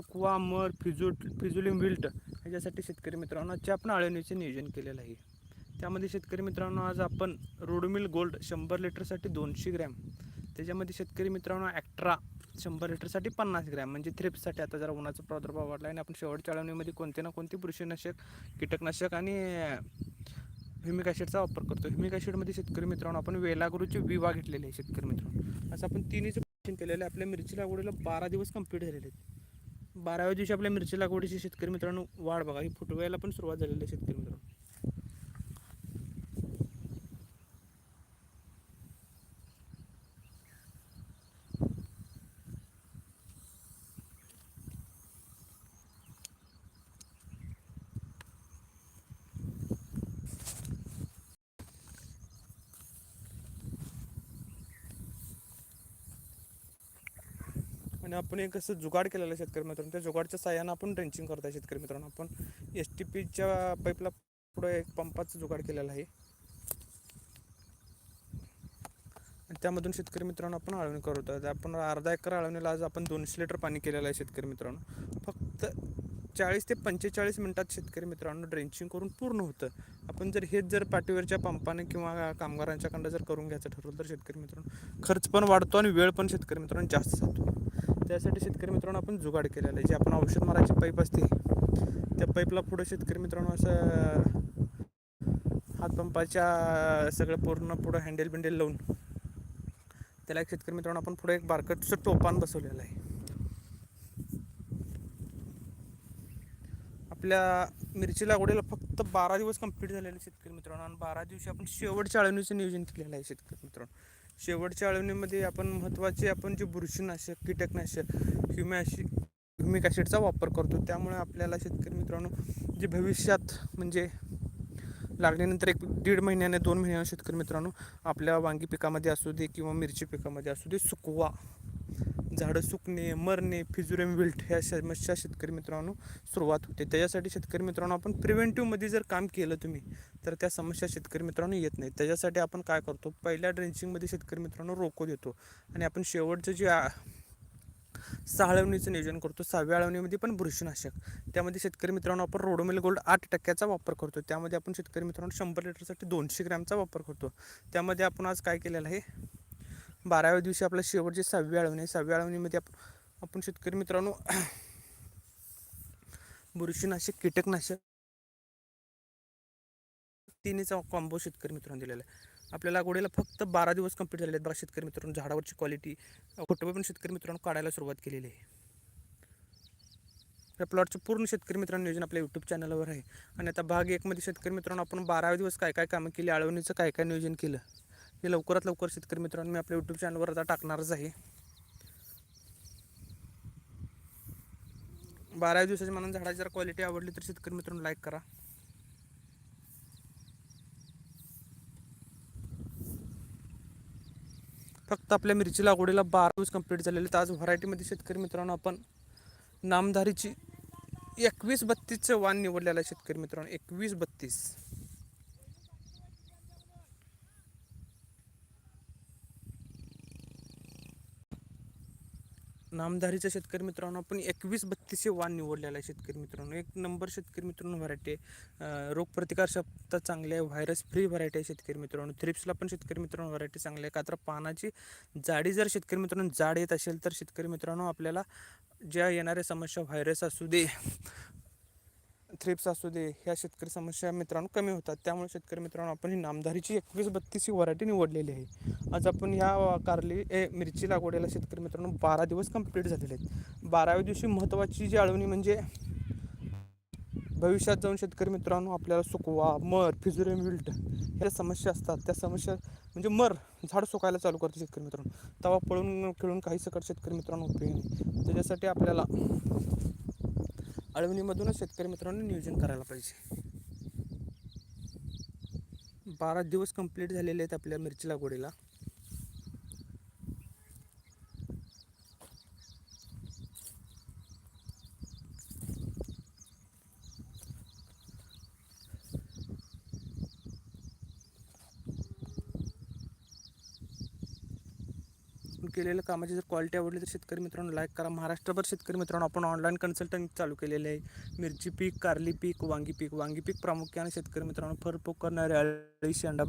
चुकवा मर फिजुट फिजुलिम विल्ट ह्याच्यासाठी शेतकरी मित्रांनो चॅपना आपण नियोजन केलेलं आहे. त्यामध्ये शेतकरी मित्रांनो आज आपण रोडमिल गोल्ड शंभर लिटरसाठी दोनशे ग्रॅम त्याच्यामध्ये शेतकरी मित्रांनो ॲक्ट्रा शंभर लिटरसाठी पन्नास ग्रॅम म्हणजे थ्रिप्ससाठी आता जरा उन्हाचा प्रादुर्भाव वाढला आणि आपण शेवटच्या आळवणीमध्ये कोणते ना कोणते बुरशीनाशक कीटकनाशक आणि ह्युमिक ॲसिडचा वापर करतो. ह्युमिक ॲसिडमध्ये शेतकरी मित्रांनो आपण वेलागुरूचे विवा घेतलेले आहे शेतकरी मित्रांनो. असं आपण तिन्हीचं केलेलं आहे. आपल्या मिरची लागवडीला बारा दिवस कंप्लीट झालेले आहेत. बाराव्या दिवशी आपल्या मिरची लागवडीची शेतकरी मित्रांनो वाढ बघा ही फुटवायला पण सुरुवात झालेली आहे शेतकरी मित्रांनो. आणि आपण एक असं जुगाड केलेलं आहे शेतकरी मित्रांनो. त्या जुगाडच्या साह्यानं आपण ड्रेंचिंग करतो आहे शेतकरी मित्रांनो. आपण एस टी पीच्या पाईपला पुढे एक पंपाचं जुगाड केलेलं आहे. आणि त्यामधून शेतकरी मित्रांनो आपण आळवणी करतो आहोत. आपण अर्धा एकर आळवणीला आज आपण दोनशे लिटर पाणी केलेलं आहे शेतकरी मित्रांनो. फक्त चाळीस ते पंचेचाळीस मिनटात शेतकरी मित्रांनो ड्रेंचिंग करून पूर्ण होतं. आपण जर हेच जर पाठीवरच्या पंपाने किंवा कामगारांच्याकडं जर करून घ्यायचं ठरवलं तर शेतकरी मित्रांनो खर्च पण वाढतो आणि वेळ पण शेतकरी मित्रांनो जास्त जातो. त्यासाठी शेतकरी मित्रांनो आपण जुगाड केलेलं आहे. जे आपण औषध मारायची पाईप असते त्या पाईपला पुढं शेतकरी मित्रांनो असं हातपंपाच्या सगळं पूर्ण पुढं हँडेल बिंडेल लावून त्याला एक शेतकरी मित्रांनो आपण पुढे एक बारकटचं टोपान बसवलेलं आहे. आपल्या मिरची लागवडीला फक्त बारा दिवस कंप्लीट झालेले शेतकरी मित्रांनो. आणि बारा दिवशी आपण शेवटच्या आळवणीचं नियोजन केलेलं आहे शेतकरी मित्रांनो. शेवटच्या अळवणीमध्ये आपण महत्त्वाचे आपण जे बुरशीनाशक कीटकनाशक ह्युमॅशि ह्युमिक ॲसिडचा वापर करतो त्यामुळे आपल्याला शेतकरी मित्रांनो जे भविष्यात म्हणजे लागल्यानंतर एक दीड महिन्याने दोन महिन्याने शेतकरी मित्रांनो आपल्या वांगी पिकामध्ये असू दे किंवा मिरची पिकामध्ये असू दे सुकवा. झाडं सुकणे मरणे फिजुरेम विल्ट ह्या समस्या शेतकरी मित्रांनो सुरुवात होते. त्याच्यासाठी शेतकरी मित्रांनो आपण प्रिव्हेंटिव्हमध्ये जर काम केलं तुम्ही तर त्या समस्या शेतकरी मित्रांनो येत नाही त्याच्यासाठी आपण काय करतो? पहिल्या ड्रेंचिंगमध्ये शेतकरी मित्रांनो रोको देतो. आणि आपण शेवटचं जे सहाळवणीचं नियोजन करतो सहाव्या अळवणीमध्ये पण बुरशीनाशक. त्यामध्ये शेतकरी मित्रांनो आपण रोडोमिल गोल्ड आठ टक्क्याचा वापर करतो. त्यामध्ये आपण शेतकरी मित्रांनो शंभर लिटरसाठी दोनशे ग्रॅमचा वापर करतो. त्यामध्ये आपण आज काय केलेलं आहे? बाराव्या दिवशी आपल्या शेवटची सहावी अळवणी आहे सहाव्या अळवणीमध्ये आपण आपण शेतकरी मित्रांनो बुरशीनाशक कीटकनाशक तिन्हीचा कॉम्बो शेतकरी मित्रांनो दिलेला आहे. आपल्या लागवडीला फक्त बारा दिवस कंप्लीट झालेले आहेत बघा शेतकरी मित्रांनो. झाडावरची क्वालिटी फोटो पण शेतकरी मित्रांनो काढायला सुरुवात केलेली आहे. या प्लॉटचं पूर्ण शेतकरी मित्रांनो नियोजन आपल्या यूट्यूब चॅनलवर आहे. आणि आता भाग एकमध्ये शेतकरी मित्रांनो आपण बाराव्या दिवस काय काय कामं केली अळवणीचं काय काय नियोजन केलं? हे लवकरात लवकर शेतकरी मित्रांनो मी आपल्या यूट्यूब चॅनलवर आता टाकणारच आहे. बाराव्या दिवसाची म्हणून झाडाची जर क्वालिटी आवडली तर शेतकरी मित्रांनो लाईक करा. फक्त आपल्या मिरची लागवडीला बारा दिवस कंप्लीट झालेले तर आज व्हरायटीमध्ये शेतकरी मित्रांनो आपण नामधारीची एकवीस बत्तीसचं वाण निवडलेलं आहे शेतकरी मित्रांनो. एकवीस बत्तीस. नामधारीचं शेतकरी मित्रांनो आपण एकवीस बत्तीसशे वाण निवडलेलं आहे शेतकरी मित्रांनो. एक नंबर शेतकरी मित्रांनो व्हरायटी आहे रोगप्रतिकार चांगली आहे व्हायरस फ्री व्हरायटी आहे शेतकरी मित्रांनो. थ्रिप्सला पण शेतकरी मित्रांनो व्हरायटी चांगली आहे. का तर पानाची जाडी जर शेतकरी मित्रांनो जाड येत असेल तर शेतकरी मित्रांनो आपल्याला ज्या येणाऱ्या समस्या व्हायरस असू दे थ्रिप्स असू दे ह्या शेतकरी समस्या मित्रांनो कमी होतात. त्यामुळे शेतकरी मित्रांनो आपण ही नामधारीची एकवीस बत्तीस ही व्हरायटी निवडलेली आहे. आज आपण ह्या कारली ए मिरची लागवडीला शेतकरी मित्रांनो बारा दिवस कंप्लीट झालेले आहेत. बाराव्या दिवशी महत्त्वाची जी आळवणी म्हणजे भविष्यात जाऊन शेतकरी मित्रांनो आपल्याला सुकवा मर फिजुरेम विल्ट ह्या समस्या असतात. त्या समस्या म्हणजे मर झाड सुकायला चालू करते शेतकरी मित्रांनो. तवा पळून खेळून काही सकट शेतकरी मित्रांनो उपयोग नाही. त्याच्यासाठी आपल्याला अळवणीमधूनच शेतकरी मित्रांनो नियोजन करायला पाहिजे. बारा दिवस कंप्लीट झालेले आहेत आपल्या मिरची लागवडीला. केलेल्या कामाची जर क्वालिटी आवडली तर शेतकरी मित्रांनो लाईक करा. महाराष्ट्रभर शेतकरी मित्रांनो आपण ऑनलाईन कन्सल्टंट चालू केलेले आहे. मिरची पीक कारली पीक वांगी पीक. वांगी पीक प्रामुख्याने शेतकरी मित्रांनो फर पोकरणारे अळी शेंडा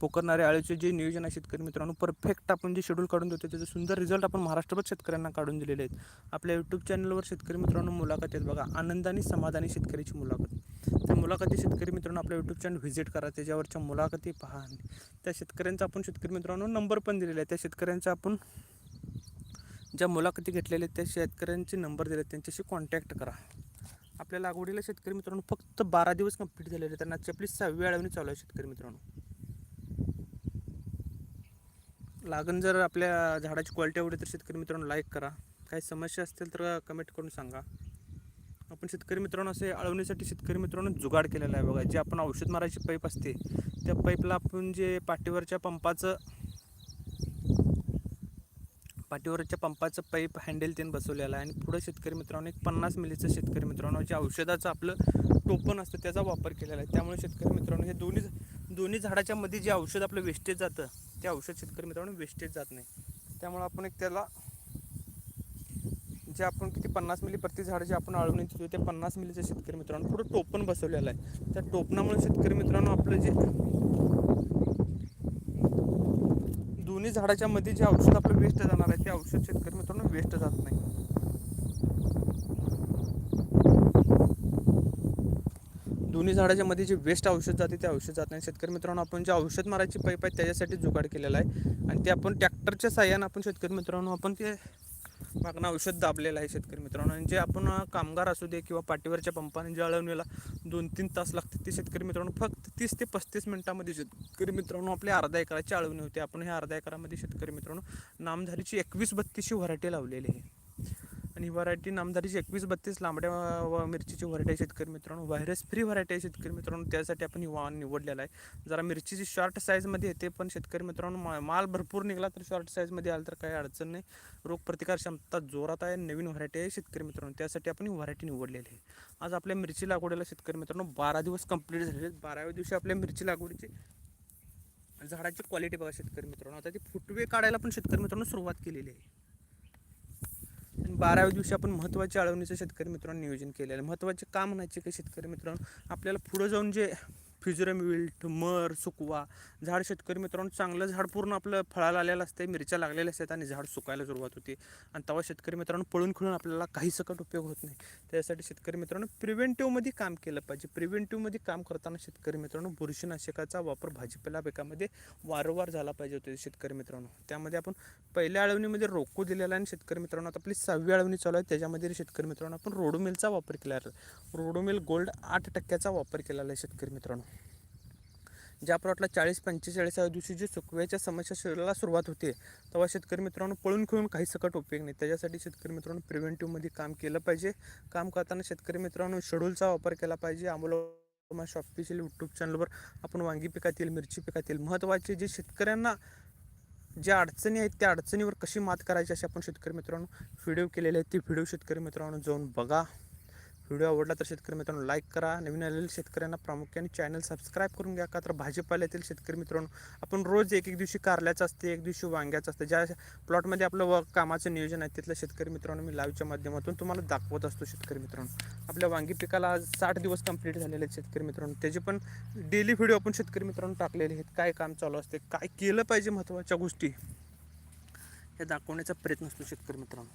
पोकरणारे अळीचे जे नियोजन आहे शेतकरी मित्रांनो परफेक्ट आपण जे शेड्यूल काढून देतो त्याचे सुंदर रिझल्ट आपण महाराष्ट्रभर शेतकऱ्यांना काढून दिलेले आहेत. आपल्या यूट्यूब चॅनलवर शेतकरी मित्रांनो मुलाखत आहेत बघा. आनंदाने समाधानी शेतकऱ्याची मुलाखत. त्या मुलाखती शेतकरी मित्रांनो आपल्या यूट्यूब चॅनल व्हिजिट करा. त्याच्यावरच्या मुलाखती पहा. त्या शेतकऱ्यांचा आपण शेतकरी मित्रांनो नंबर पण दिलेला आहे त्या शेतकऱ्यांचा आपण ज्या मुलाखती घेतलेल्या आहेत त्या शेतकऱ्यांचे नंबर दिले त्यांच्याशी कॉन्टॅक्ट करा. आपल्या लागवडीला शेतकरी मित्रांनो फक्त बारा दिवस कंप्लीट झालेले आहेत. त्यांना आपली सहावी अळवणी चालू आहे शेतकरी मित्रांनो. लागण जर आपल्या झाडाची क्वालिटी आवडली तर शेतकरी मित्रांनो लाईक करा. काही समस्या असतील तर कमेंट करून सांगा. आपण शेतकरी मित्रांनो असे अळवण्यासाठी शेतकरी मित्रांनो जुगाड केलेला आहे बघा. जे आपण औषध मारायची पाईप असते त्या पाईपला आपण जे पाठीवरच्या पंपाचं पाठीवरच्या पंपाचं पाईप हँडल त्यानं बसवलेलं आहे. आणि पुढं शेतकरी मित्रांनो एक पन्नास मिलीचं शेतकरी मित्रांनो जे औषधाचं आपलं टोपण असतं त्याचा वापर केलेला आहे. त्यामुळे शेतकरी मित्रांनो हे दोन्ही दोन्ही झाडाच्या मध्ये जे औषध आपलं वेस्टेज जातं ते औषध शेतकरी मित्रांनो वेस्टेज जात नाही. त्यामुळे आपण एक त्याला जे आपण किती पन्नास मिली प्रति झाड जे आपण आळून येतो ते पन्नास मिलीचं शेतकरी मित्रांनो. पुढं टोपण बसवलेलं आहे. त्या टोपणामुळे शेतकरी मित्रांनो आपलं जे दोन्ही झाडाच्या मध्ये जे औषध आपलं वेस्ट जाणार आहे ते औषध शेतकरी मित्रांनो वेस्ट जात नाही. दोन्ही झाडाच्या मध्ये जे वेस्ट औषध जाते ते औषध जात नाही. शेतकरी मित्रांनो आपण जे औषध मारायची पाईप आहे त्याच्यासाठी जुगाड केलेला आहे. आणि ते आपण ट्रॅक्टरच्या साह्यानं आपण शेतकरी मित्रांनो आपण ते मागणं औषध दाबलेलं आहे शेतकरी मित्रांनो. आणि जे आपण कामगार असू दे किंवा पाठीवरच्या पंपाने जे अळवणीला दोन तीन तास लागतात ते शेतकरी मित्रांनो फक्त तीस ते पस्तीस मिनिटामध्ये शेतकरी मित्रांनो आपल्या अर्धा एकराची अळवणी होते. आपण ह्या अर्धा एकरामध्ये शेतकरी मित्रांनो नामधारीची एकवीस बत्तीसची व्हरायटी लावलेली आहे. आणि व्हरायटी नामदारीची एकवीस बत्तीस लांबड्या व मिरचीची व्हरायटी आहे शेतकरी मित्रांनो. व्हायरस फ्री व्हरायटी आहे शेतकरी मित्रांनो. त्यासाठी आपण ही वाहन निवडलेला आहे. जरा मिरचीची शॉर्ट साईजमध्ये येते पण शेतकरी मित्रांनो मा- माल भरपूर निघाला तर शॉर्ट साईजमध्ये आला तर काही अडचण नाही. रोगप्रतिकार क्षमता जोरात आहे. नवीन व्हरायटी आहे शेतकरी मित्रांनो. त्यासाठी आपण ही व्हरायटी निवडलेली आहे. आज आपल्या मिरची लागवडीला शेतकरी मित्रांनो बारा दिवस कंप्लीट झालेले आहेत. बाराव्या दिवशी आपल्या मिरची लागवडीची झाडाची क्वालिटी बघा शेतकरी मित्रांनो. आता ती फुटवे काढायला पण शेतकरी मित्रांनो सुरुवात केलेली आहे. आणि बाराव्या दिवशी आपण महत्त्वाच्या अळवणीचं शेतकरी मित्रांनो नियोजन केलेलं आहे. महत्त्वाचे का म्हणायचे की शेतकरी मित्रांनो आपल्याला पुढं जाऊन जे फ्युजरम विल्ट मर सुकवा. झाड शेतकरी मित्रांनो चांगलं झाड पूर्ण आपलं फळाला आलेलं असते मिरच्या लागलेल्या असतात आणि झाड सुकायला सुरुवात होते. आणि तेव्हा शेतकरी मित्रांनो पळून खुळून आपल्याला काही सकट उपयोग होत नाही. त्यासाठी शेतकरी मित्रांनो प्रिव्हेंटिव्हमध्ये काम केलं पाहिजे. प्रिव्हेंटिव्हमध्ये काम करताना शेतकरी मित्रांनो बुरशीनाशकाचा वापर भाजीपाला पिकामध्ये वारंवार झाला पाहिजे होते शेतकरी मित्रांनो. त्यामध्ये आपण पहिल्या अळवणीमध्ये रोको दिलेला आहे आणि शेतकरी मित्रांनो आता आपली सहावी अळवणी चालू आहे. त्याच्यामध्ये शेतकरी मित्रांनो आपण रोडोमिलचा वापर केला रोडोमिल गोल्ड आठ टक्क्याचा वापर केलेला आहे शेतकरी मित्रांनो. ज्या प्लॉटला चाळीस पंचेचाळीसाव्या दिवशी जी सुकव्याच्या समस्या शरीराला सुरुवात होते तेव्हा शेतकरी मित्रांनो पळून खेळून काही सकट उपयोग नाही. त्याच्यासाठी शेतकरी मित्रांनो प्रिव्हेंटिव्हमध्ये काम केलं पाहिजे. काम करताना शेतकरी मित्रांनो शेड्यूलचा वापर केला पाहिजे. आम्हाला ऑफिशियल यूट्यूब चॅनलवर आपण वांगी पिकातील मिरची पिकातील महत्त्वाचे जे शेतकऱ्यांना ज्या अडचणी आहेत त्या अडचणीवर कशी मात करायची असे आपण शेतकरी मित्रांनो व्हिडिओ केलेले आहेत ते व्हिडिओ शेतकरी मित्रांनो जाऊन बघा. व्हिडिओ आवडला तर शेतकरी मित्रांनो लाईक करा. नवीन आलेल्या शेतकऱ्यांना प्रामुख्याने चॅनल सबस्क्राईब करून घ्या. का तर भाजीपाल्यातील शेतकरी मित्रांनो आपण रोज एक एक दिवशी कारल्याचं असते एक दिवशी वांग्याचं असतं. ज्या प्लॉटमध्ये आपलं व कामाचं नियोजन आहे तिथलं शेतकरी मित्रांनो मी लाईव्हच्या माध्यमातून तुम्हाला दाखवत असतो शेतकरी मित्रांनो. आपल्या वांगी पिकाला आज साठ दिवस कंप्लीट झालेले आहेत शेतकरी मित्रांनो. त्याचे पण डेली व्हिडिओ आपण शेतकरी मित्रांनो टाकलेले आहेत. काय काम चालू असते काय केलं पाहिजे महत्त्वाच्या गोष्टी हे दाखवण्याचा प्रयत्न असतो शेतकरी मित्रांनो.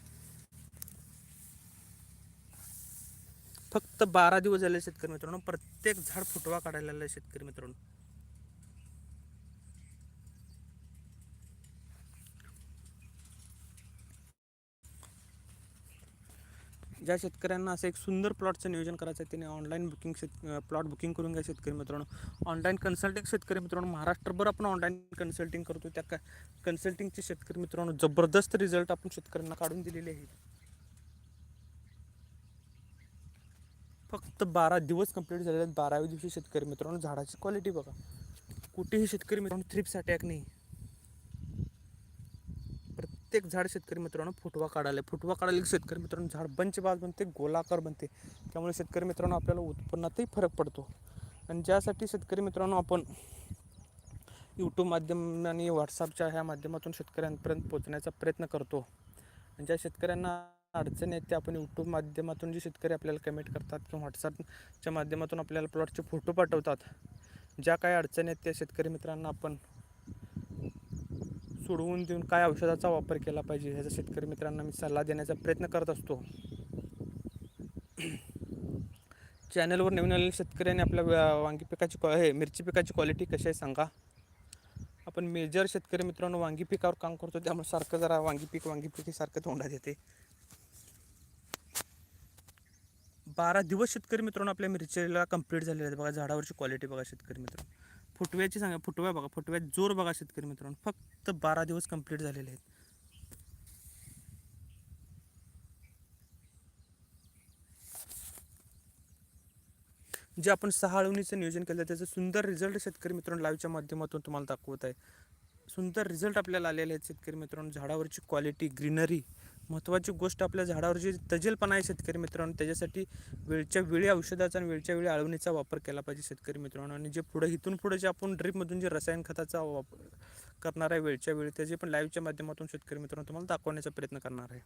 फक्त बारा दिवस झाले शेतकरी मित्रांनो प्रत्येक झाड फुटवा काढायला आलाय शेतकरी मित्रांनो. ज्या शेतकऱ्यांना असं एक सुंदर प्लॉटचं नियोजन करायचं आहे त्याने ऑनलाईन बुकिंग शेत प्लॉट बुकिंग करून घ्या शेतकरी मित्रांनो. ऑनलाईन कन्सल्टिंग शेतकरी मित्रांनो महाराष्ट्रभर आपण ऑनलाईन कन्सल्टिंग करतो त्या कन्सल्टिंगचे शेतकरी मित्रांनो जबरदस्त रिझल्ट आपण शेतकऱ्यांना काढून दिलेले आहेत. फक्त बारा दिवस कंप्लीट झालेले आहेत बाराव्या दिवशी शेतकरी मित्रांनो झाडाची क्वालिटी बघा. कुठेही शेतकरी मित्रांनो थ्रिप्स अटॅक नाही. प्रत्येक झाड शेतकरी मित्रांनो फुटवा काढायला फुटवा काढायला की शेतकरी मित्रांनो झाड बंचबाज बनते गोलाकार बनते. त्यामुळे शेतकरी मित्रांनो आपल्याला उत्पन्नातही फरक पडतो. आणि ज्यासाठी शेतकरी मित्रांनो आपण यूट्यूब माध्यम आणि व्हॉट्सअपच्या ह्या माध्यमातून शेतकऱ्यांपर्यंत पोहोचण्याचा प्रयत्न करतो. आणि ज्या शेतकऱ्यांना अडचण येते आपण यूट्यूब माध्यमातून जे शेतकरी आपल्याला कमेंट करतात किंवा व्हॉट्सअपच्या माध्यमातून आपल्याला प्लॉटचे फोटो पाठवतात ज्या काही अडचणी आहेत त्या शेतकरी मित्रांना आपण सोडवून देऊन काय औषधाचा वापर केला पाहिजे ह्याचा शेतकरी मित्रांना मी सल्ला देण्याचा प्रयत्न करत असतो. चॅनलवर नवीन आलेल्या शेतकऱ्यांनी आपल्या वांगी पिकाची क्वा हे मिरची पिकाची क्वालिटी कशी आहे सांगा. आपण मेजर शेतकरी मित्रांनो वांगी पिकावर काम करतो त्यामुळे सारखं जरा वांगी पीक वांगी पीक हे सारखं तोंडात येते. बारा दिवस शेतकरी मित्रांनो आपल्या मिरचीला कंप्लीट झालेले आहेत. बघा झाडावरची क्वालिटी बघा शेतकरी मित्रांनो. फुटव्याची सांगा फुटव्या बघा फुटव्यात जोर बघा शेतकरी मित्रांनो. फक्त बारा दिवस कंप्लीट झालेले आहेत. जे आपण सहा अळवणीचं नियोजन केलं त्याचं सुंदर रिझल्ट शेतकरी मित्रांनो लाईव्हच्या माध्यमातून तुम्हाला दाखवत आहे. सुंदर रिझल्ट आपल्याला आलेले आहेत शेतकरी मित्रांनो. झाडावरची क्वालिटी ग्रीनरी महत्त्वाची गोष्ट आपल्या झाडावर जी तजेलपणा आहे शेतकरी मित्रांनो त्याच्यासाठी वेळच्या वेळी औषधाचा आणि वेळच्या वेळी आळवणीचा वापर केला पाहिजे शेतकरी मित्रांनो. आणि जे पुढे इथून पुढे जे आपण ड्रीपमधून जे रसायन खताचा वापर करणार आहे वेळच्या वेळी त्याचे पण लाईव्हच्या माध्यमातून शेतकरी मित्रांनो तुम्हाला दाखवण्याचा प्रयत्न करणार आहे.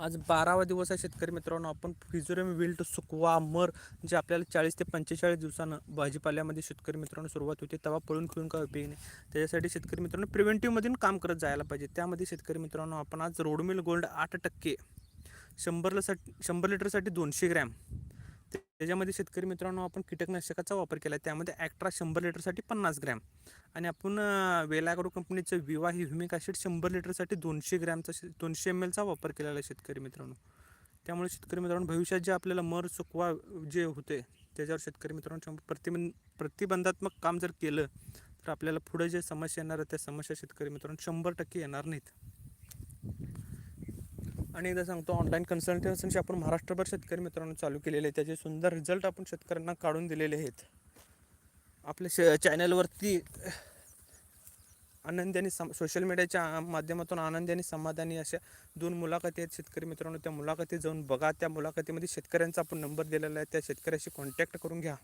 आज बारावा दिवस आहे शेतकरी मित्रांनो. आपण फिजोरियम विल्ट सुकवा मर जे आपल्याला चाळीस ते पंचेचाळीस दिवसानं भाजीपाल्यामध्ये शेतकरी मित्रांनो सुरुवात होते तेव्हा पळून खेळून काय उपयोग नाही. त्याच्यासाठी शेतकरी मित्रांनो प्रिव्हेंटिव्हमधून काम करत जायला पाहिजे. त्यामध्ये शेतकरी मित्रांनो आपण आज रोडमिल गोल्ड आठ टक्के शंभरला साठी शंभर लिटरसाठी दोनशे ग्रॅम त्याच्यामध्ये शेतकरी मित्रांनो आपण कीटकनाशकाचा वापर केला. आहे त्यामध्ये ॲक्ट्रा शंभर लिटरसाठी पन्नास ग्रॅम. आणि आपण वेलागडू वेलाग्रो कंपनीचं विवा ही ह्युमिक ॲसिड शंभर लिटरसाठी दोनशे ग्रॅमचा शे- दोनशे एम एलचा वापर केलेला आहे शेतकरी मित्रांनो. त्यामुळे शेतकरी मित्रांनो भविष्यात जे आपल्याला मर सुकवा जे होते त्याच्यावर शेतकरी मित्रांनो प्रतिबंध प्रतिबंधात्मक काम जर केलं तर आपल्याला पुढे जे समस्या येणार आहेत त्या समस्या शेतकरी मित्रांनो शंभर टक्के येणार नाहीत. आणि एकदा सांगतो ऑनलाईन कन्सल्टन्सी आपण महाराष्ट्रभर शेतकरी मित्रांनो चालू केलेले आहे त्याचे सुंदर रिझल्ट आपण शेतकऱ्यांना काढून दिलेले आहेत. आपल्या श चॅनलवरती आनंदी सम सोशल मीडियाच्या माध्यमातून आनंदी आणि समाधानी अशा दोन मुलाखती आहेत शेतकरी मित्रांनो. त्या मुलाखती जाऊन बघा. त्या मुलाखतीमध्ये शेतकऱ्यांचा आपण नंबर दिलेला आहे. त्या शेतकऱ्याशी कॉन्टॅक्ट करून घ्या.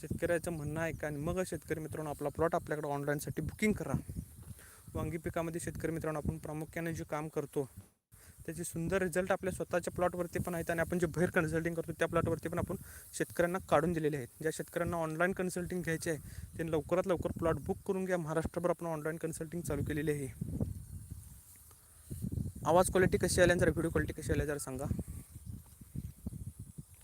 शेतकऱ्याचं म्हणणं ऐका आणि मग शेतकरी मित्रांनो आपला प्लॉट आपल्याकडे ऑनलाईनसाठी बुकिंग करा. वांगी पिकामध्ये शेतकरी मित्रांनो आपण प्रामुख्याने जे काम करतो त्याचे सुंदर रिझल्ट आपल्या स्वतःच्या प्लॉटवरती पण आहेत आणि आपण जे बाहेर कन्सल्टिंग करतो त्या प्लॉटवरती पण आपण शेतकऱ्यांना काढून दिलेले आहेत. ज्या शेतकऱ्यांना ऑनलाईन कन्सल्टिंग घ्यायचे आहे ते लवकरात लवकर प्लॉट बुक करून घ्या. महाराष्ट्रभर आपण ऑनलाईन कन्सल्टिंग चालू केलेली आहे. आवाज क्वालिटी कशी आली जरा व्हिडिओ क्वालिटी कशी आली जरा सांगा.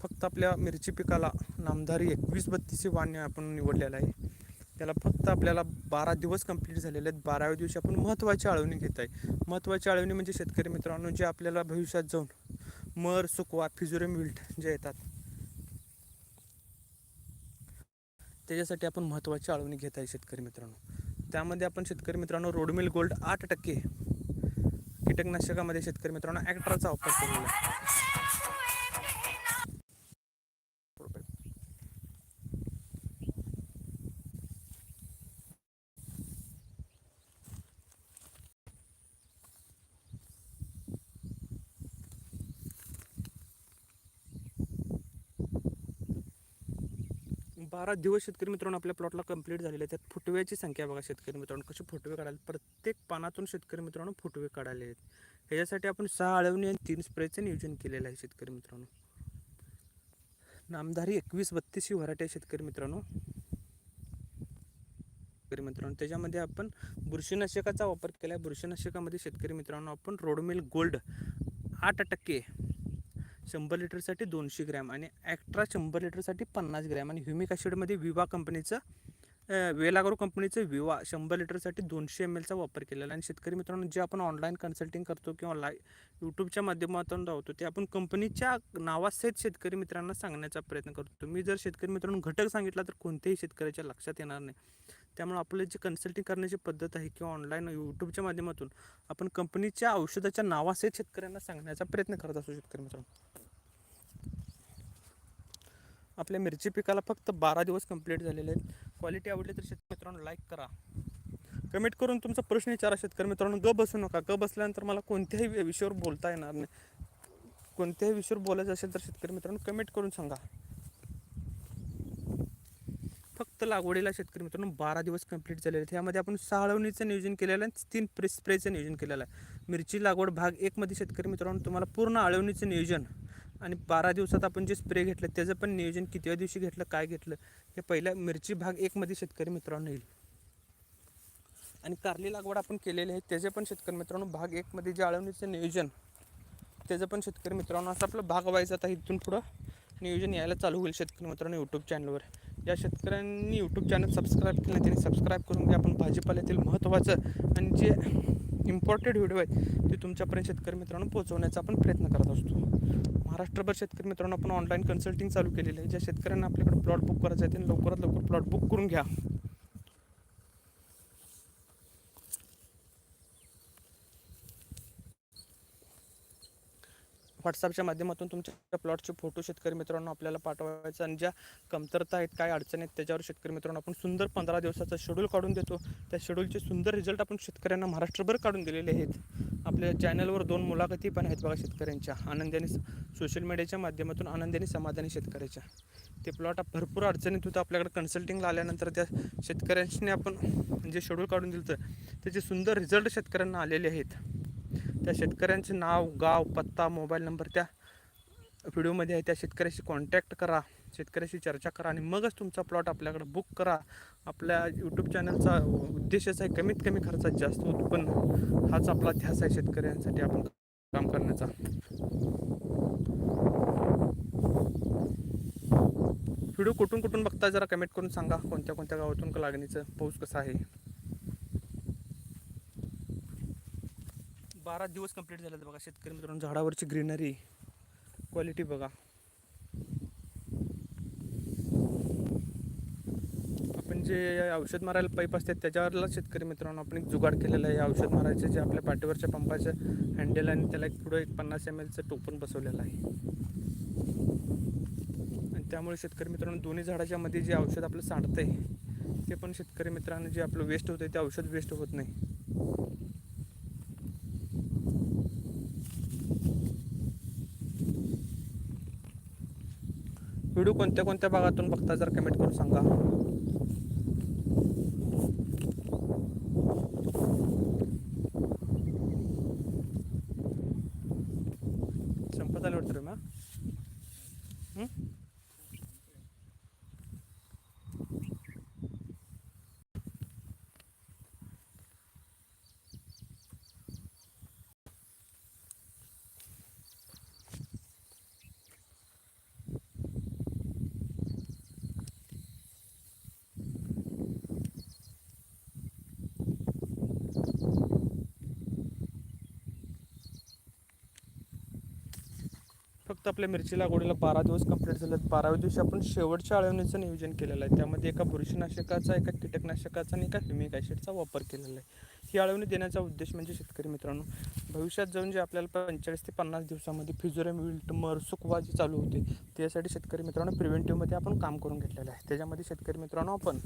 फक्त आपल्या मिरची पिकाला नामधारी एकवीस बत्तीसची वाण आपण निवडलेलं आहे. त्याला फक्त आपल्याला बारा दिवस कंप्लीट झालेले आहेत. बाराव्या दिवशी आपण महत्त्वाची आळवणी घेत आहे. महत्त्वाची आळवणी म्हणजे शेतकरी मित्रांनो जे आपल्याला भविष्यात जाऊन मर सुकवा फिजुरम विल्ट जे येतात त्याच्यासाठी आपण महत्त्वाची आळवणी घेत आहे शेतकरी मित्रांनो. त्यामध्ये आपण शेतकरी मित्रांनो रोडमिल गोल्ड आठ टक्के कीटकनाशकामध्ये शेतकरी मित्रांनो ॲक्ट्राचा वापर केलेला आहे. बारा दिवस शेतकरी मित्रांनो आपल्या प्लॉटला कंप्लीट झालेले त्यात फुटव्याची संख्या बघा शेतकरी मित्रांनो कसे फुटवे काढायला प्रत्येक पानातून शेतकरी मित्रांनो फुटवे काढायले आहेत. ह्याच्यासाठी आपण सहा आळवणी आणि तीन स्प्रेचं नियोजन केलेलं आहे शेतकरी मित्रांनो. नामधारी एकवीस बत्तीस ही व्हरायटी आहे शेतकरी मित्रांनो. शेतकरी मित्रांनो त्याच्यामध्ये आपण बुरशीनाशकाचा वापर केला आहे बुरशीनाशकामध्ये शेतकरी मित्रांनो आपण रोडमिल गोल्ड आठ टक्के शंभर लिटरसाठी दोनशे ग्रॅम आणि ॲक्ट्रा शंभर लिटरसाठी पन्नास ग्रॅम. आणि ह्युमिक ॲसिडमध्ये विवा कंपनीचं वेलागरो कंपनीचं विवा शंभर लिटरसाठी दोनशे एम एलचा वापर केलेला आहे. आणि शेतकरी मित्रांनो जे आपण ऑनलाईन कन्सल्टिंग करतो किंवा लाय यूट्यूबच्या माध्यमातून धावतो ते आपण कंपनीच्या नावासहित शेतकरी मित्रांना सांगण्याचा प्रयत्न करतो. मी जर शेतकरी मित्रांनो घटक सांगितला तर कोणत्याही शेतकऱ्याच्या लक्षात येणार नाही. त्यामुळे आपलं जे कन्सल्टिंग करण्याची पद्धत आहे किंवा ऑनलाईन यूट्यूबच्या माध्यमातून आपण कंपनीच्या औषधाच्या नावासहित शेतकऱ्यांना सांगण्याचा प्रयत्न करत असू शेतकरी मित्रांनो. आपल्या मिरची पिकाला फक्त बारा दिवस कंप्लीट झालेले आहेत. क्वालिटी आवडली तर शेतकरी मित्रांनो लाईक करा. कमेंट करून तुमचा प्रश्न विचारा शेतकरी मित्रांनो. ग बसू नका. ग बसल्यानंतर मला कोणत्याही विषयावर बोलता येणार नाही. कोणत्याही विषयावर बोलायचं असेल तर शेतकरी मित्रांनो कमेंट करून सांगा फक्त फक्त लागवडीला शेतकरी मित्रांनो बारा दिवस कंप्लीट झालेले आहेत. ह्यामध्ये आपण साळवणीचं नियोजन केलेलं आहे तीन प्रे स्प्रेचं नियोजन केलेलं आहे. मिरची लागवड भाग एकमध्ये शेतकरी मित्रांनो तुम्हाला पूर्ण आळवणीचं नियोजन आणि बारा दिवसात आपण जे स्प्रे घेतलं त्याचं पण नियोजन कितव्या दिवशी घेतलं काय घेतलं हे पहिल्या मिरची भाग एकमध्ये शेतकरी मित्रांनो येईल. आणि कारली लागवड आपण केलेली आहे त्याचे पण शेतकरी मित्रांनो भाग एकमध्ये जे आळवणीचं नियोजन त्याचं पण शेतकरी मित्रांनो असं आपलं भाग व्हायचं आता इथून पुढं नियोजन यायला चालू होईल शेतकरी मित्रांनो यूट्यूब चॅनलवर या शेतकऱ्यांनी यूट्यूब चॅनल सबस्क्राईब केलं त्यांनी सबस्क्राईब करून घ्या. आपण भाजीपाल्यातील महत्त्वाचं आणि जे इम्पॉर्टेड व्हिडिओ आहेत ते तुमच्यापर्यंत शेतकरी मित्रांनो पोहोचवण्याचा आपण प्रयत्न करत असतो. महाराष्ट्रभर शेतकरी मित्रांनो आपण ऑनलाईन कन्सल्टिंग चालू केलेलं आहे. ज्या शेतकऱ्यांना आपल्याकडे प्लॉट बुक करायचं आहे त्यांनी लवकरात लवकर प्लॉट बुक करून घ्या. व्हॉट्सअपच्या माध्यमातून तुमच्या प्लॉटचे फोटो शेतकरी मित्रांनो आपल्याला पाठवायचं आणि ज्या कमतरता आहेत काय अडचणी आहेत त्याच्यावर शेतकरी मित्रांनो आपण सुंदर पंधरा दिवसाचा शेड्यूल काढून देतो. त्या शेड्यूलचे सुंदर रिझल्ट आपण शेतकऱ्यांना महाराष्ट्रभर काढून दिलेले आहेत. आपल्या चॅनलवर दोन मुलाखती पण आहेत बघा शेतकऱ्यांच्या. आनंदाने सोशल मीडियाच्या माध्यमातून आनंदाने समाधानी शेतकऱ्याच्या. ते प्लॉट भरपूर अडचणीत होतं. आपल्याकडे कन्सल्टिंगला आल्यानंतर त्या शेतकऱ्यांनी आपण जे शेड्यूल काढून दिलं होतं त्याचे सुंदर रिझल्ट शेतकऱ्यांना आलेले आहेत. त्या शेतकऱ्यांचे नाव गाव पत्ता मोबाईल नंबर त्या व्हिडिओमध्ये आहे. त्या शेतकऱ्याशी कॉन्टॅक्ट करा शेतकऱ्याशी चर्चा करा आणि मगच तुमचा प्लॉट आपल्याकडे बुक करा. आपल्या यूट्यूब चॅनलचा उद्देशच आहे कमीत कमी खर्चात जास्त उत्पन्न हाच आपला ध्यास आहे शेतकऱ्यांसाठी आपण काम करण्याचा. व्हिडिओ कुठून कुठून बघता जरा कमेंट करून सांगा कोणत्या कोणत्या गावातून लागणीचं पाऊस कसा आहे? बारा दिवस कंप्लीट झाले बघा शेतकरी मित्रांनो. झाडावरची ग्रीनरी क्वालिटी बघा. आपण जे औषध मारायला पाईप असतात त्याच्यावरला शेतकरी मित्रांनो आपण एक जुगाड केलेला आहे. औषध मारायचे जे आपल्या पाठीवरच्या पंपाचं हँडल आणि त्याला एक पुढं एक पन्नास एम एलचं टोपण बसवलेलं आहे. आणि त्यामुळे शेतकरी मित्रांनो दोन्ही झाडाच्या मध्ये जे औषध आपलं सांडतंय ते पण शेतकरी मित्रांनो जे आपलं वेस्ट होतं ते औषध वेस्ट होत नाही. व्हिडिओ कोणत्या कोणत्या भागातून बघता जर कमेंट करून सांगा संपत आले वाटतं मग फक्त आपल्या मिरची लागवडीला बारा दिवस कंप्लीट झाले बाराव्या दिवशी आपण शेवटच्या आळवणीचं नियोजन केलेलं आहे. त्यामध्ये एका बुरशीनाशकाचा एका कीटकनाशकाचा आणि एका ह्युमिक ॲसिडचा वापर केलेला आहे. ही आळवणी देण्याचा उद्देश म्हणजे शेतकरी मित्रांनो भविष्यात जाऊन जे आपल्याला पंचेचाळीस ते पन्नास दिवसामध्ये फ्युजरम विल्ट मर सुकवा जे चालू होते त्यासाठी शेतकरी मित्रांनो प्रिव्हेंटिव्हमध्ये आपण काम करून घेतलेलं आहे. त्याच्यामध्ये शेतकरी मित्रांनो आपण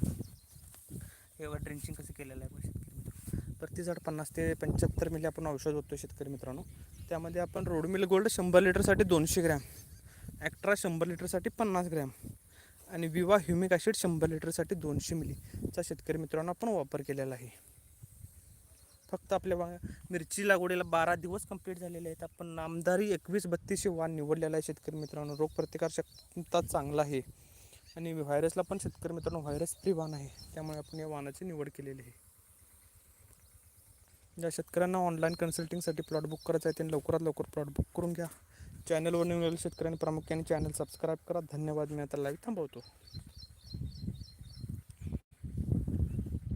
एवढं ड्रिंचिंग कसं केलेलं आहे शेतकरी मित्रांनो. प्रति झाड पन्नास ते पंच्याहत्तर मिली आपण औषध होतो शेतकरी मित्रांनो. त्यामध्ये आपण रोडमिल गोल्ड शंभर लिटरसाठी दोनशे ग्रॅम ॲक्ट्रा शंभर लिटरसाठी पन्नास ग्रॅम आणि विवा ह्युमिक ॲसिड शंभर लिटरसाठी दोनशे मिलीचा शेतकरी मित्रांनो आपण वापर केलेला आहे. फक्त आपल्या मिरची लागवडीला बारा दिवस कंप्लीट झालेले आहेत. आपण नामदारी एकवीस बत्तीसशे वाण निवडलेला आहे शेतकरी मित्रांनो. रोगप्रतिकार क्षमता चांगला आहे आणि व्हायरसला पण शेतकरी मित्रांनो व्हायरस फ्री वाण आहे. त्यामुळे आपण या वाणाची निवड केलेली आहे. ज्या शेतकऱ्यांना ऑनलाईन कन्सल्टिंगसाठी प्लॉट बुक करायचं आहे त्यांनी लवकरात लवकर प्लॉट बुक करून घ्या. चॅनलवर निवडलेल्या शेतकऱ्यांनी प्रामुख्याने चॅनल सबस्क्राईब करा. धन्यवाद. मी आता लाईव्ह थांबवतो.